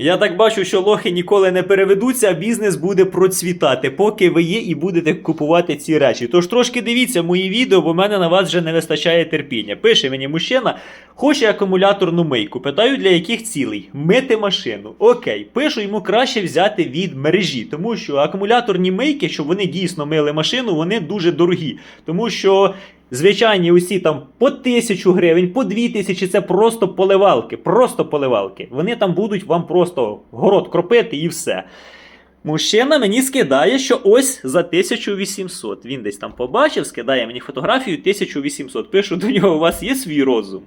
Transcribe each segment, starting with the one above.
Я так бачу, що лохи ніколи не переведуться, а бізнес буде процвітати, поки ви є і будете купувати ці речі. Тож трошки дивіться мої відео, бо в мене на вас вже не вистачає терпіння. Пише мені мужчина, хоче акумуляторну мийку. Питаю, для яких цілей? Мити машину. Окей, пишу йому краще взяти від мережі, тому що акумуляторні мийки, щоб вони дійсно мили машину, вони дуже дорогі. Тому що Звичайні усі там по тисячу гривень, по дві тисячі це просто поливалки, просто поливалки. Вони там будуть вам просто город кропити і все. Мужчина мені скидає, що ось за 1800. Він десь там побачив, скидає мені фотографію 1800. Пишу до нього, у вас є свій розум.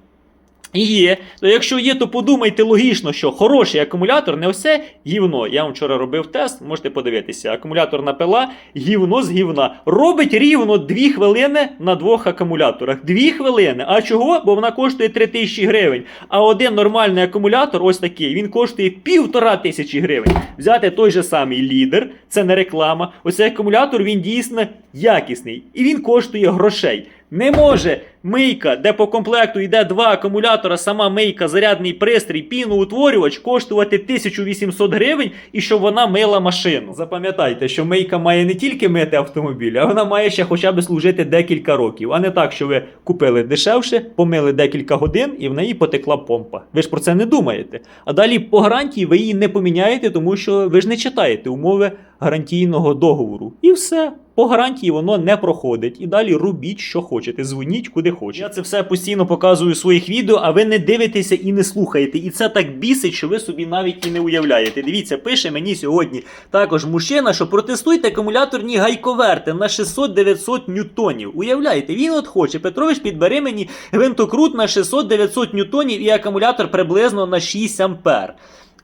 Є. То якщо є, то подумайте логічно, що хороший акумулятор не все гівно. Я вам вчора робив тест, можете подивитися. Акумуляторна пила гівно з гівна. Робить рівно 2 хвилини на двох акумуляторах. 2 хвилини. А чого? Бо вона коштує 3000 гривень. А один нормальний акумулятор, ось такий, він коштує півтора тисячі гривень. Взяти той же самий лідер, це не реклама. Оцей акумулятор він дійсно якісний. І він коштує грошей. Не може мийка, де по комплекту йде два акумулятора, сама мийка, зарядний пристрій, піноутворювач коштувати 1800 гривень і щоб вона мила машину. Запам'ятайте, що мийка має не тільки мити автомобіль, а вона має ще хоча б служити декілька років, а не так, що ви купили дешевше, помили декілька годин і в неї потекла помпа. Ви ж про це не думаєте. А далі по гарантії ви її не поміняєте, тому що ви ж не читаєте умови гарантійного договору. І все. По гарантії воно не проходить. І далі робіть, що хочете, дзвоніть куди хочете. Я це все постійно показую в своїх відео, а ви не дивитеся і не слухаєте. І це так бісить, що ви собі навіть і не уявляєте. Дивіться, пише мені сьогодні також мужчина, що протестуйте акумуляторні гайковерти на 600-900 ньютонів. Уявляєте, він от хоче. Петрович підбери мені гвинтокрут на 600-900 ньютонів і акумулятор приблизно на 6 ампер.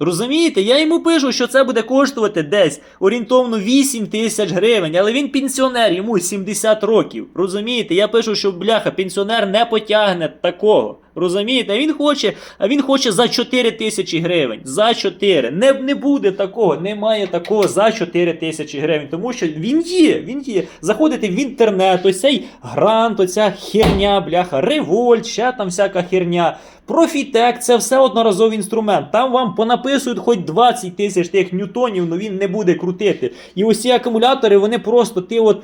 Розумієте, я йому пишу, що це буде коштувати десь орієнтовно 8 тисяч гривень, але він пенсіонер, йому 70 років. Розумієте, я пишу, що бляха, пенсіонер не потягне такого. Розумієте, а він хоче, а він хоче за 4 тисячі гривень. За 4. Не, не буде такого, немає такого за 4 тисячі гривень. Тому що він є, він є. Заходите в інтернет, ось цей грант, оця херня, бляха, револьт, ще там всяка херня. Профітек це все одноразовий інструмент. Там вам понаписують хоч 20 тисяч тих ньютонів, але він не буде крутити. І ці акумулятори, вони просто ти от.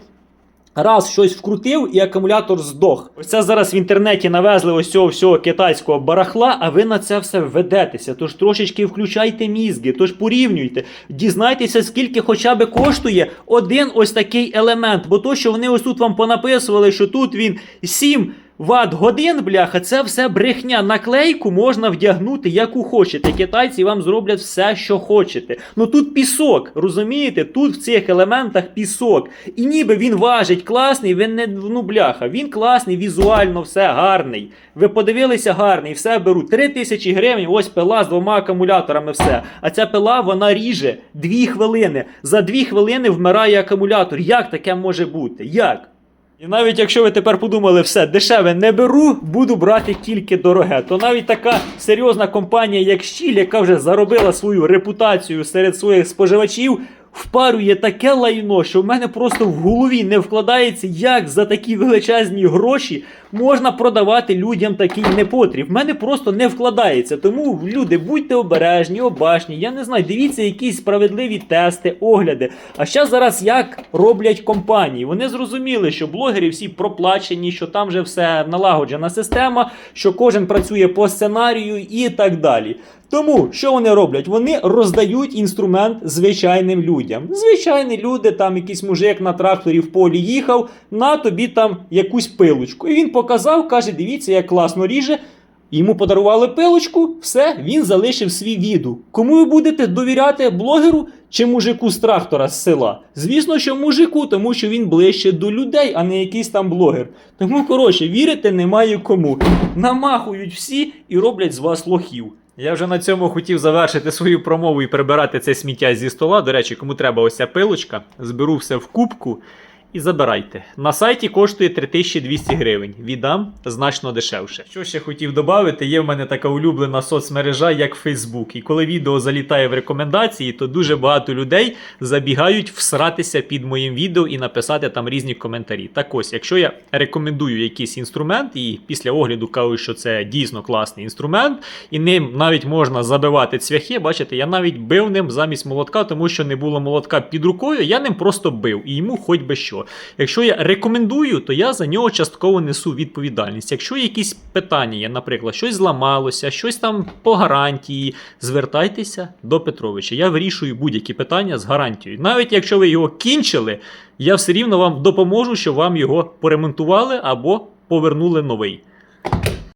Раз щось вкрутив і акумулятор здох. Ось це зараз в інтернеті навезли ось цього всього китайського барахла, а ви на це все ведетеся. Тож трошечки включайте мізги, тож порівнюйте. Дізнайтеся, скільки хоча б коштує один ось такий елемент. Бо то, що вони ось тут вам понаписували, що тут він 7 Ват годин, бляха, це все брехня. Наклейку можна вдягнути, яку хочете. Китайці вам зроблять все, що хочете. Ну тут пісок, розумієте? Тут в цих елементах пісок. І ніби він важить класний, він не ну бляха, він класний, візуально все гарний. Ви подивилися гарний, все беру. 3 тисячі гривень, ось пила з двома акумуляторами, все. А ця пила вона ріже 2 хвилини. За 2 хвилини вмирає акумулятор. Як таке може бути? Як? І навіть якщо ви тепер подумали, все, дешеве не беру, буду брати тільки дороге, то навіть така серйозна компанія, як Щіль, яка вже заробила свою репутацію серед своїх споживачів, впарює таке лайно, що в мене просто в голові не вкладається, як за такі величезні гроші можна продавати людям такий непотріб. В мене просто не вкладається. Тому люди, будьте обережні, обачні. Я не знаю, дивіться якісь справедливі тести, огляди. А ще зараз як роблять компанії. Вони зрозуміли, що блогери всі проплачені, що там вже все налагоджена система, що кожен працює по сценарію і так далі. Тому що вони роблять? Вони роздають інструмент звичайним людям. Звичайні люди, там якийсь мужик на тракторі в полі їхав, на тобі там якусь пилочку. І він показав, каже: дивіться, як класно ріже. Йому подарували пилочку, все, він залишив свій віду. Кому ви будете довіряти блогеру чи мужику з трактора з села? Звісно, що мужику, тому що він ближче до людей, а не якийсь там блогер. Тому, коротше, вірити немає кому. Намахують всі і роблять з вас лохів. Я вже на цьому хотів завершити свою промову і прибирати це сміття зі стола. До речі, кому треба ось ця пилочка, зберу все в кубку і забирайте. На сайті коштує 3200 гривень. Віддам значно дешевше. Що ще хотів додати, є в мене така улюблена соцмережа, як Facebook. І коли відео залітає в рекомендації, то дуже багато людей забігають всратися під моїм відео і написати там різні коментарі. Так ось, якщо я рекомендую якийсь інструмент, і після огляду кажу, що це дійсно класний інструмент, і ним навіть можна забивати цвяхи. Бачите, я навіть бив ним замість молотка, тому що не було молотка під рукою, я ним просто бив і йому хоч би що. Якщо я рекомендую, то я за нього частково несу відповідальність. Якщо якісь питання є, наприклад, щось зламалося, щось там по гарантії, звертайтеся до Петровича. Я вирішую будь-які питання з гарантією. Навіть якщо ви його кінчили, я все рівно вам допоможу, щоб вам його поремонтували або повернули новий.